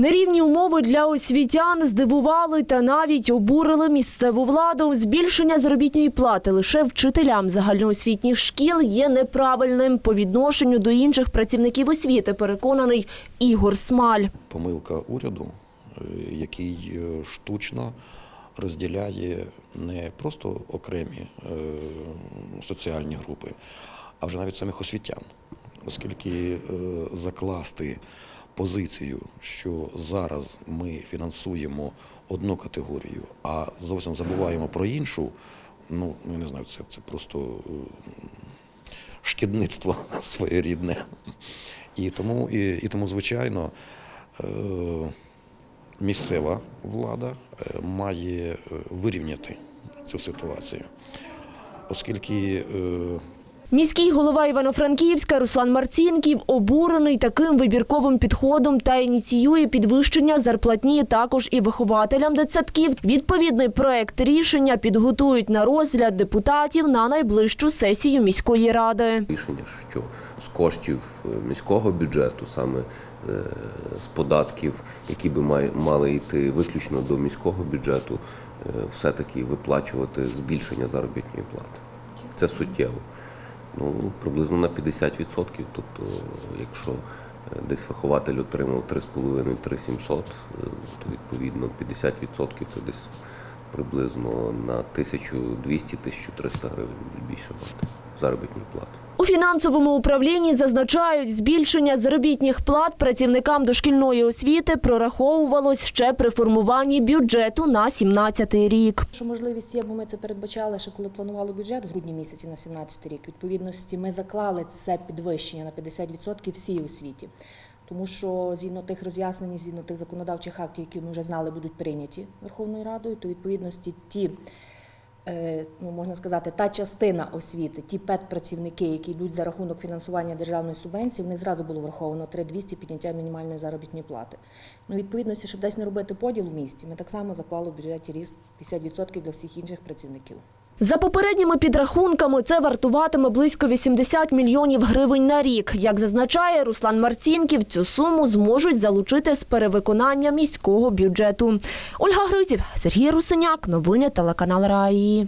Нерівні умови для освітян здивували та навіть обурили місцеву владу. Збільшення заробітної плати лише вчителям загальноосвітніх шкіл є неправильним по відношенню до інших працівників освіти, переконаний Ігор Смаль. помилка уряду, е, який е, штучно розділяє не просто окремі е, соціальні групи, а вже навіть самих освітян, оскільки закласти позицію, що зараз ми фінансуємо одну категорію, а зовсім забуваємо про іншу. Ну, я не знаю, це, це просто е, шкідництво своєрідне. І тому, і, і тому звичайно, е, місцева влада е, має вирівняти цю ситуацію, оскільки Міський голова Івано-Франківська Руслан Марцінків обурений таким вибірковим підходом та ініціює підвищення зарплатні також і вихователям дитсадків. Відповідний проект рішення підготують на розгляд депутатів на найближчу сесію міської ради. рішення, що з коштів е, міського бюджету, саме е, з податків, які би мали йти виключно до міського бюджету, е, все-таки виплачувати збільшення заробітної плати. Це суттєво. Ну, приблизно на 50%. Тобто, якщо е, десь вихователь отримав 3,5-3,700, е, то відповідно 50% це десь приблизно на 1200-1300 гривень більше мати заробітної плати. У фінансовому управлінні зазначають, збільшення заробітних плат працівникам дошкільної освіти прораховувалось ще при формуванні бюджету на 17-й рік. Що можливість є, бо ми це передбачали ще коли планували бюджет в грудні місяці на 17 рік. Відповідності ми заклали це підвищення на 50% всій освіті. Тому що згідно тих роз'яснень, згідно тих законодавчих актів, які ми вже знали, будуть прийняті Верховною Радою, то відповідності ті, ну можна сказати, та частина освіти, ті педпрацівники, які йдуть за рахунок фінансування державної субвенції, в них зразу було враховано 3200 підняття мінімальної заробітної плати. Ну, відповідно, щоб десь не робити поділ в місті, ми так само заклали в бюджеті ріст 50% для всіх інших працівників. За попередніми підрахунками, це вартуватиме близько 80 мільйонів гривень на рік. Як зазначає Руслан Марцінків, цю суму зможуть залучити з перевиконання міського бюджету. Ольга Гризів, Сергій Русиняк, новини телеканал Раї.